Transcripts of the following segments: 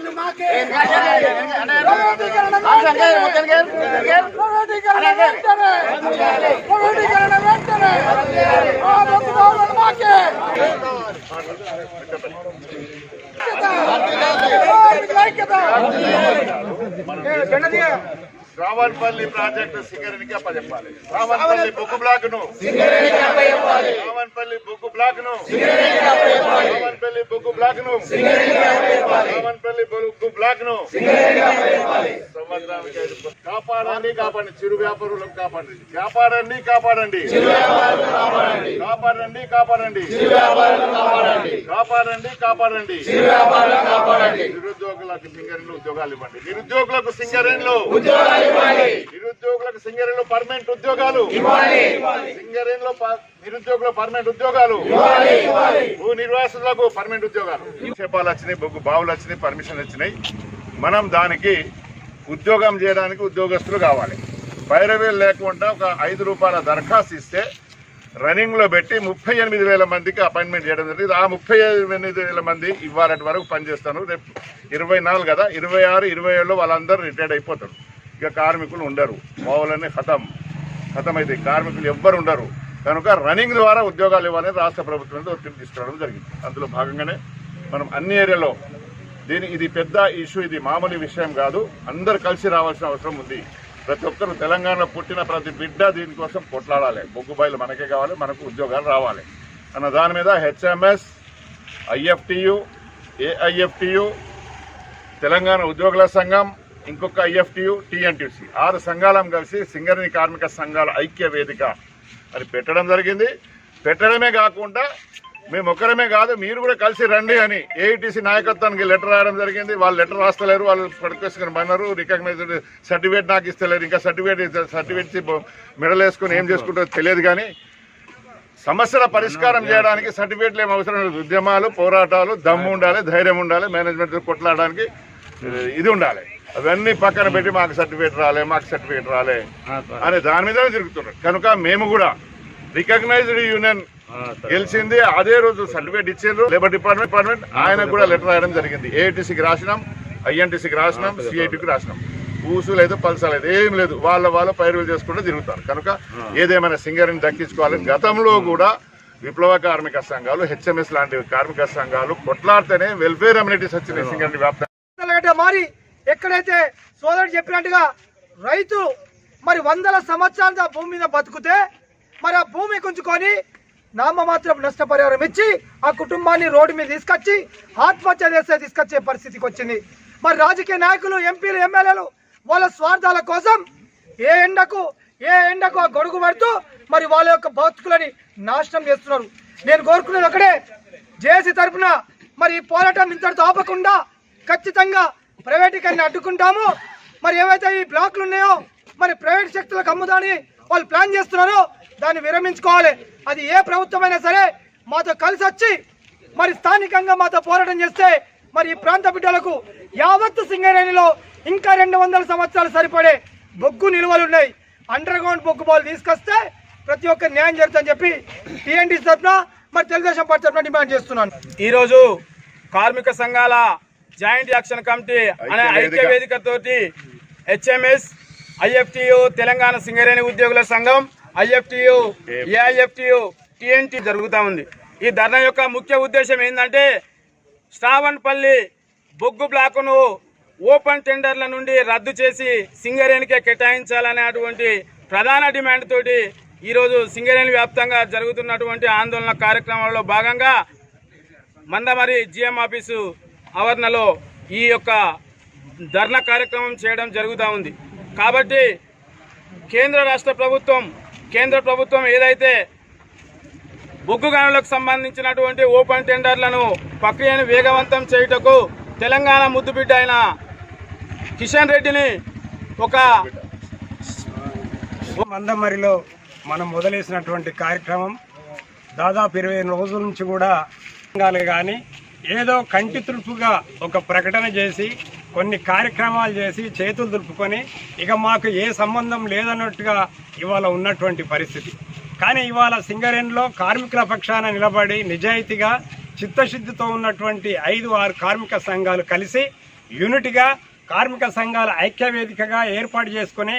పళ్ళు మాకే. మాకే. ఐక్యత. రావణపల్లి ప్రాజెక్టు సింగరేణికి అప్పచెప్పాలి రావణపల్లి బొగ్గు బ్లాక్ను రావణపల్లి బొగ్గు బ్లాక్ను రావణపల్లి బొగ్గు బ్లాక్ను రావణపల్లి బొగ్గు బ్లాక్ను సంవత్సరానికి. కాపాడండి కాపాడండి. చిరు వ్యాపారులకు కాపాడండి. కాపాడండి కాపాడండి. కాపాడండి. కాపాడండి కాపాడండి. కాపాడండి. నిరుద్యోగులకు సింగరేణిలో ఉద్యోగాలు ఇవ్వండి. నిరుద్యోగులకు సింగరేణిలో నిరుద్యోగులకు సింగరేణిలో పర్మనెంట్ ఉద్యోగాలు. సింగరేణిలో నిరుద్యోగుల పర్మనెంట్ ఉద్యోగాలు. భూ నిర్వాసులకు పర్మనెంట్ ఉద్యోగాలు. చేపాలు వచ్చినాయి బొగ్గు బావులు వచ్చినాయి పర్మిషన్ వచ్చినాయి మనం దానికి ఉద్యోగం చేయడానికి ఉద్యోగస్తులు కావాలి. పైరవీలు లేకుండా ఒక ఐదు రూపాయల దరఖాస్తు ఇస్తే రన్నింగ్లో పెట్టి ముప్పై ఎనిమిది వేల మందికి అపాయింట్మెంట్ చేయడం జరిగింది. ఆ ముప్పై ఎనిమిది వేల మంది ఇవాళటి వరకు పనిచేస్తాను. రేపు ఇరవై నాలుగు కదా ఇరవై ఆరు ఇరవై ఏడులో వాళ్ళందరూ రిటైర్డ్ అయిపోతారు. ఇక కార్మికులు ఉండరు. మావులన్నీ ఖతం ఖతం అయితే కార్మికులు ఎవ్వరు ఉండరు. కనుక రన్నింగ్ ద్వారా ఉద్యోగాలు ఇవ్వాలని రాష్ట్ర ప్రభుత్వం మీద ఒత్తిడి తీసుకురావడం జరిగింది. అందులో భాగంగానే మనం అన్ని ఏరియాలో దీని ఇది పెద్ద ఇష్యూ ఇది మామూలు విషయం కాదు. అందరు కలిసి రావాల్సిన అవసరం ఉంది. ప్రతి ఒక్కరు తెలంగాణలో పుట్టిన ప్రతి బిడ్డ దీనికోసం కొట్లాడాలి. బొగ్గుబాయిలు మనకే కావాలి మనకు ఉద్యోగాలు రావాలి. అన్న దాని మీద హెచ్ఎంఎస్ ఐఎఫ్టియు ఏఐఎఫ్టియు తెలంగాణ ఉద్యోగుల సంఘం ఇంకొక ఐఎఫ్టియు టీఎన్టీసీ. ఆరు సంఘాలం కలిసి సింగరిని కార్మిక సంఘాల ఐక్య వేదిక అని పెట్టడం జరిగింది. పెట్టడమే కాకుండా మేము ఒకరమే కాదు మీరు కూడా కలిసి రండి అని ఏఐటీసీ నాయకత్వానికి లెటర్ రాయడం జరిగింది. వాళ్ళు లెటర్ రాస్తలేరు వాళ్ళు పట్టుకొసుకుని మన్నారు రికగ్నైజ్డ్ సర్టిఫికేట్ నాకు ఇస్తలేరు. ఇంకా సర్టిఫికేట్ సర్టిఫికేట్ మెడల్ వేసుకుని ఏం చేసుకుంటారో తెలియదు కానీ సమస్యల పరిష్కారం చేయడానికి సర్టిఫికేట్లు ఏం అవసరం లేదు. ఉద్యమాలు పోరాటాలు దమ్ము ఉండాలి ధైర్యం ఉండాలి మేనేజ్మెంట్ కొట్లాడడానికి ఇది ఉండాలి. అవన్నీ పక్కన పెట్టి మాకు సర్టిఫికేట్ రాలే మాకు సర్టిఫికేట్ రాలే అనే దాని మీదనే తిరుగుతున్నారు. కనుక మేము కూడా రికగ్నైజ్డ్ యూనియన్ గెలిచింది అదే రోజు సర్టిఫికేట్ ఇచ్చారు లేబర్ డిపార్ట్మెంట్ డిపార్ట్మెంట్ ఆయనకు కూడా లెటర్ రాయడం జరిగింది. ఏఐటీసీకి రాసినాం ఐఎన్టీసీకి రాసినాం సిఐటికి రాసినాం. ఊసు లేదు పల్స లేదు ఏం లేదు. వాళ్ళ వాళ్ళ పైరులు చేసుకుంటూ తిరుగుతారు. కనుక ఏదేమైనా సింగర్ని దక్కించుకోవాలి. గతంలో కూడా విప్లవ కార్మిక సంఘాలు హెచ్ఎంఎస్ లాంటి కార్మిక సంఘాలు కొట్లాడితేనే వెల్ఫేర్ అమ్యూనిటీస్ వచ్చినాయి సింగర్ని వ్యాప్తం గంట మారి ఎక్కడైతే సోదరుడు చెప్పినట్టుగా రైతు మరి వందల సంవత్సరాల భూమి మీద బతుకుతే మరి ఆ భూమి కుంచుకొని నామమాత్రం నష్టపరిహారం ఇచ్చి ఆ కుటుంబాన్ని రోడ్డు మీద తీసుకొచ్చి ఆత్మహత్య చేస్తే తీసుకొచ్చే పరిస్థితికి వచ్చింది. మరి రాజకీయ నాయకులు ఎంపీలు ఎమ్మెల్యేలు వాళ్ళ స్వార్థాల కోసం ఏ ఎండకు ఏ ఎండకు ఆ గొడుగు పడుతూ మరి వాళ్ళ యొక్క బతుకులని నాశనం చేస్తున్నారు. నేను కోరుకునేది ఒకటే జేసీ తరపున మరి ఈ పోరాటం ఇంతటితో ఆపకుండా ఖచ్చితంగా ప్రైవేటీకరణ అడ్డుకుంటాము. మరి ఏవైతే ఈ బ్లాక్లు ఉన్నాయో మరి ప్రైవేట్ శక్తులకు అమ్ముదాని వాళ్ళు ప్లాన్ చేస్తున్నారో దాన్ని విరమించుకోవాలి. అది ఏ ప్రభుత్వమైనా సరే మాతో కలిసి వచ్చి మరి స్థానికంగా మాతో పోరాటం చేస్తే మరి ఈ ప్రాంత బిడ్డలకు యావత్తు సింగరేణిలో ఇంకా రెండు వందల సంవత్సరాలు సరిపడే బొగ్గు నిల్వలు ఉన్నాయి. అండర్ గ్రౌండ్ బొగ్గు బాల్ తీసుకొస్తే ప్రతి ఒక్క న్యాయం జరుగుతుందని చెప్పి టీఎన్టీ తరఫున మరి తెలుగుదేశం పార్టీ తరఫున డిమాండ్ చేస్తున్నాను. ఈరోజు కార్మిక సంఘాల జాయింట్ యాక్షన్ కమిటీ అనే ఐక్య ఐక్య వేదిక. వేదిక తోటి హెచ్ఎంఎస్ ఐఎఫ్టియు తెలంగాణ సింగరేణి ఉద్యోగుల సంఘం ఐఎఫ్టియు ఏఐఎఫ్టియు టిఎన్టీ జరుగుతూ ఉంది ఈ ధర్నా యొక్క ముఖ్య ఉద్దేశం ఏంటంటే శ్రావణపల్లి బొగ్గు బ్లాకును ఓపెన్ టెండర్ల నుండి రద్దు చేసి సింగరేణికే కేటాయించాలనేటువంటి ప్రధాన డిమాండ్ తోటి ఈరోజు సింగరేణి వ్యాప్తంగా జరుగుతున్నటువంటి ఆందోళన కార్యక్రమంలో భాగంగా మందమరి జిఎం ఆఫీసు ఆవరణలో ఈ యొక్క ధర్నా కార్యక్రమం చేయడం జరుగుతూ ఉంది. కాబట్టి కేంద్ర రాష్ట్ర ప్రభుత్వం కేంద్ర ప్రభుత్వం ఏదైతే బొగ్గు గనులకు సంబంధించినటువంటి ఓపెన్ టెండర్లను ప్రక్రియను వేగవంతం చేయుటకు తెలంగాణ ముద్దుబిడ్డ అయిన కిషన్ రెడ్డిని ఒక మందమరిలో మనం మొదలేసినటువంటి కార్యక్రమం దాదాపు ఇరవై రోజుల నుంచి కూడా కానీ ఏదో కంటి తులుపుగా ఒక ప్రకటన చేసి కొన్ని కార్యక్రమాలు చేసి చేతులు దులుపుకొని ఇక మాకు ఏ సంబంధం లేదన్నట్టుగా ఇవాళ ఉన్నటువంటి పరిస్థితి. కానీ ఇవాళ సింగరేణిలో కార్మికుల పక్షాన నిలబడి నిజాయితీగా చిత్తశుద్ధితో ఉన్నటువంటి ఐదు ఆరు కార్మిక సంఘాలు కలిసి యూనిట్గా కార్మిక సంఘాల ఐక్య వేదికగా ఏర్పాటు చేసుకుని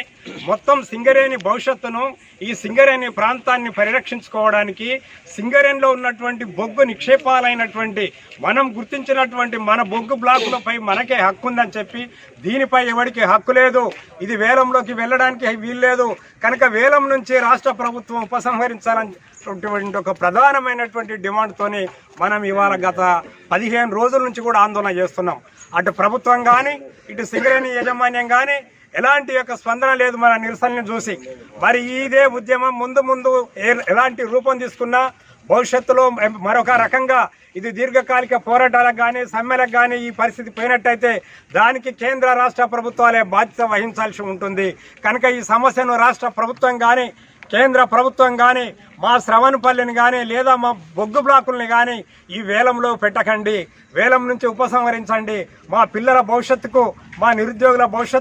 మొత్తం సింగరేణి భవిష్యత్తును ఈ సింగరేణి ప్రాంతాన్ని పరిరక్షించుకోవడానికి సింగరేణిలో ఉన్నటువంటి బొగ్గు నిక్షేపాలైనటువంటి మనం గుర్తించినటువంటి మన బొగ్గు బ్లాకులపై మనకే హక్కు ఉందని చెప్పి దీనిపై ఎవరికి హక్కు లేదు. ఇది వేలంలోకి వెళ్ళడానికి వీల్లేదు. కనుక వేలం నుంచి రాష్ట్ర ప్రభుత్వం ఉపసంహరించాలని ఉపసంహరించాలనేటువంటి ఒక ప్రధానమైనటువంటి డిమాండ్తోని మనం ఇవాళ గత పదిహేను రోజుల నుంచి కూడా ఆందోళన చేస్తున్నాం. అటు ప్రభుత్వం కానీ ఇటు సింగరేణి యాజమాన్యం కానీ ఎలాంటి యొక్క స్పందన లేదు మన నిరసనని చూసి. మరి ఇదే ఉద్యమం ముందు ముందు ఎలాంటి రూపం తీసుకున్నా భవిష్యత్తులో మరొక రకంగా ఇది దీర్ఘకాలిక పోరాటాలకు కానీ సమ్మెలకు కానీ ఈ పరిస్థితి పోయినట్టయితే దానికి కేంద్ర రాష్ట్ర ప్రభుత్వాలే బాధ్యత వహించాల్సి ఉంటుంది. కనుక ఈ సమస్యను రాష్ట్ర ప్రభుత్వం కానీ కేంద్ర ప్రభుత్వం కానీ మా శ్రవణపల్లిని కానీ లేదా మా బొగ్గు బ్లాకుల్ని కానీ ఈ వేలంలో పెట్టకండి. వేలం నుంచి ఉపసంహరించండి. మా పిల్లల భవిష్యత్తుకు మా నిరుద్యోగుల భవిష్యత్తు